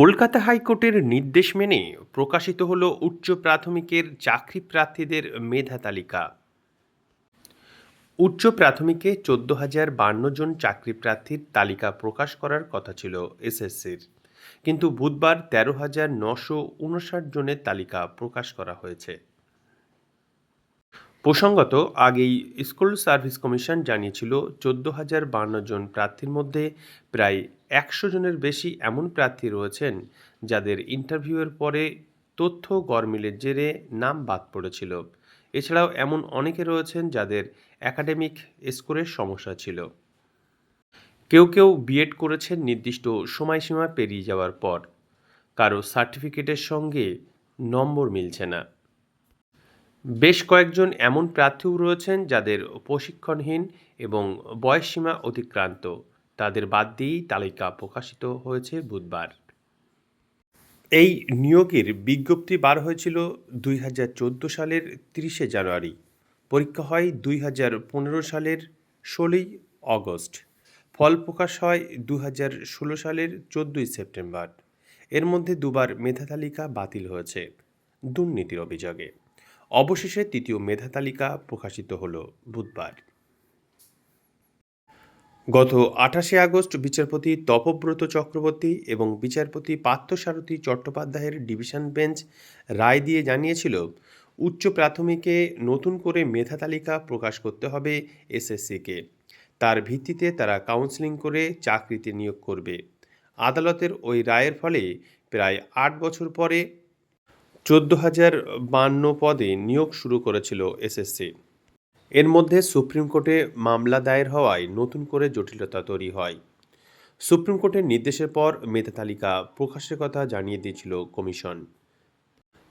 কলকাতা হাইকোর্টের নির্দেশ মেনে প্রকাশিত হল উচ্চ প্রাথমিকের চাকরি প্রার্থীদের মেধা তালিকা। উচ্চ প্রাথমিকে চোদ্দ হাজার বান্ন জন চাকরি প্রার্থীর তালিকা প্রকাশ করার কথা ছিল এসএসসির। কিন্তু বুধবার তেরো হাজার নশো উনষাট জনের তালিকা প্রকাশ করা হয়েছে। প্রসঙ্গত, আগেই স্কুল সার্ভিস কমিশন জানিয়েছিল, চোদ্দ হাজার বান্ন জন প্রার্থীর মধ্যে প্রায় একশো জনের বেশি এমন প্রার্থী রয়েছেন, যাদের ইন্টারভিউয়ের পরে তথ্য গরমিলের জেরে নাম বাদ পড়েছিল। এছাড়াও এমন অনেকে রয়েছেন যাদের একাডেমিক স্কোরের সমস্যা ছিল। কেউ কেউ বিএড করেছেন নির্দিষ্ট সময়সীমা পেরিয়ে যাওয়ার পর। কারও সার্টিফিকেটের সঙ্গে নম্বর মিলছে না। বেশ কয়েকজন এমন প্রার্থীও রয়েছেন যাদের প্রশিক্ষণহীন এবং বয়সসীমা অতিক্রান্ত। তাদের বাদ দিয়েই তালিকা প্রকাশিত হয়েছে বুধবার। এই নিয়োগের বিজ্ঞপ্তি বার হয়েছিল দুই হাজার চোদ্দ সালের তিরিশে জানুয়ারি। পরীক্ষা হয় দুই হাজার পনেরো সালের ষোলোই অগস্ট। ফল প্রকাশ হয় দু হাজার ষোলো সালের চোদ্দোই সেপ্টেম্বর। এর মধ্যে দুবার মেধা তালিকা বাতিল হয়েছে। দুর্নীতির অভিযোগে। অবশেষে তৃতীয় মেধা তালিকা প্রকাশিত হল বুধবার। গত আঠাশে আগস্ট বিচারপতি তপব্রত চক্রবর্তী এবং বিচারপতি পার্থসারথী চট্টোপাধ্যায়ের ডিভিশন বেঞ্চ রায় দিয়ে জানিয়েছিল, উচ্চ প্রাথমিকে নতুন করে মেধা তালিকা প্রকাশ করতে হবে এসএসসিকে। তার ভিত্তিতে তারা কাউন্সেলিং করে চাকরিতে নিয়োগ করবে। আদালতের ওই রায়ের ফলে প্রায় আট বছর পরে চোদ্দ হাজার বান্ন পদে নিয়োগ শুরু করেছিল এসএসসি এর মধ্যে সুপ্রিম কোর্টে মামলা দায়ের হওয়ায় নতুন করে জটিলতা তৈরি হয়। সুপ্রিম কোর্টের নির্দেশের পর মেধা তালিকা প্রকাশের কথা জানিয়ে দিয়েছিল কমিশন।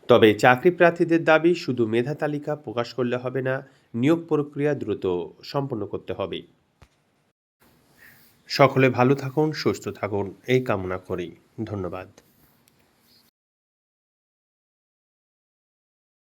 তবে চাকরি প্রার্থীদের দাবি, শুধু মেধা তালিকা প্রকাশ করলে হবে না, নিয়োগ প্রক্রিয়া দ্রুত সম্পন্ন করতে হবে। সকলে ভালো থাকুন, সুস্থ থাকুন, এই কামনা করি। ধন্যবাদ।